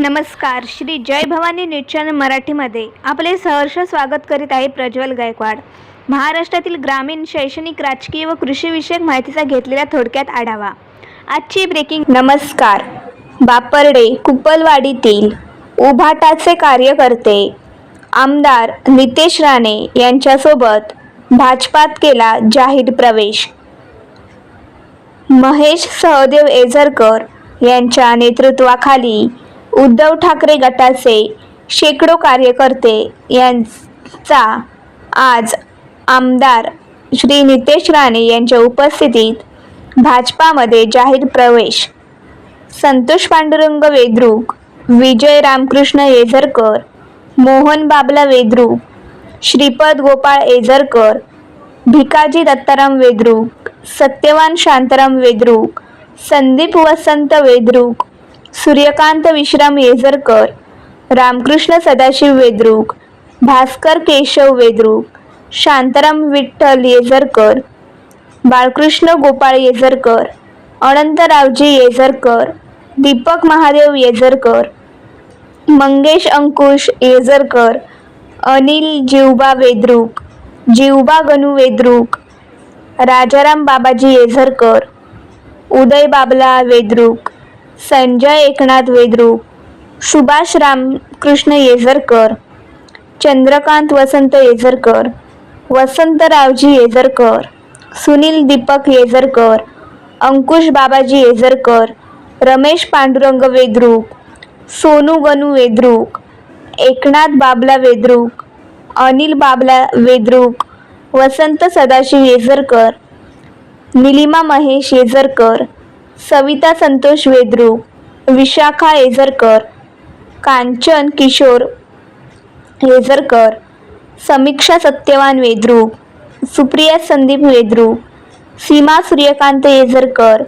नमस्कार श्री जय Bhavani news channel मराठीमध्ये आपले सहर्ष स्वागत करीत आहे प्रज्वल गायकवाड. महाराष्ट्रातील ग्रामीण शैक्षणिक राजकीय व कृषीविषयक माहितीचा घेतलेला थोडक्यात आढावा. आजची ब्रेकिंग नमस्कार. बापर्डे कुपलवाडीतील उभाटाचे कार्यकर्ते आमदार नितेश राणे यांच्यासोबत भाजपात केला जाहीर प्रवेश. महेश सहदेव एझरकर यांच्या नेतृत्वाखाली उद्धव ठाकरे गटाचे शेकडो कार्यकर्ते यांचा आज आमदार श्री नितेश राणे यांच्या उपस्थितीत भाजपामध्ये जाहीर प्रवेश. संतोष पांडुरंग वेद्रुक विजय रामकृष्ण येझरकर मोहन बाबला वेद्रुक श्रीपद गोपाळ येझरकर भिकाजी दत्ताराम वेद्रुक सत्यवान शांताराम वेद्रुक संदीप वसंत वेद्रुक सूर्यकांत विश्राम येझरकर रामकृष्ण सदाशिव वेद्रुक भास्कर केशव वेद्रुक शांताराम विठ्ठल येझरकर बाळकृष्ण गोपाळ येझरकर अनंतरावजी येझरकर दीपक महादेव येझरकर मंगेश अंकुश येझरकर अनिल जिवबा वेद्रुक जिवबा गणू वेद्रुक राजाराम बाबाजी येझरकर उदय बाबला वेद्रुक संजय एकनाथ वेद्रुक सुभाष रामकृष्ण येझरकर चंद्रकांत वसंत येझरकर वसंतरावजी येझरकर सुनील दीपक येझरकर अंकुश बाबाजी येझरकर रमेश पांडुरंग वेद्रुक सोनू गणू वेद्रुक एकनाथ बाबला वेद्रुक अनिल बाबला वेद्रुक वसंत सदाशिव येझरकर निलिमा महेश येझरकर सविता संतोष वेद्रुक विशाखा येझरकर कांचन किशोर येझरकर समीक्षा सत्यवान वेद्रुक सुप्रिया संदीप वेद्रू सीमा सूर्यकांत येझरकर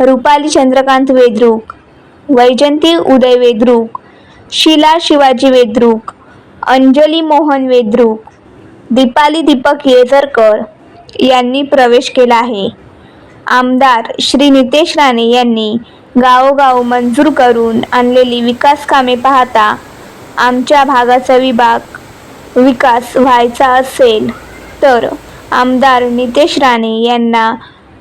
रुपाली चंद्रकांत वेद्रुक वैजंती उदय वेद्रुक शीला शिवाजी वेद्रुक अंजली मोहन वेद्रुक दीपाली दीपक येझरकर यांनी प्रवेश केला आहे. आमदार श्री नितेश राणे यांनी गावोगाव मंजूर करून आणलेली विकास कामे पाहता आमच्या भागाचा विभाग विकास व्हायचा असेल तर आमदार नितेश राणे यांना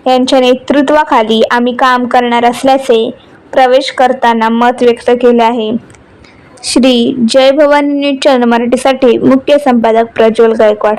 यांच्या नेतृत्वाखाली आम्ही काम करणार असल्याचे प्रवेश करताना मत व्यक्त केले आहे. श्री जय भवानी न्यूज चॅनल मराठीसाठी मुख्य संपादक प्रज्वल गायकवाड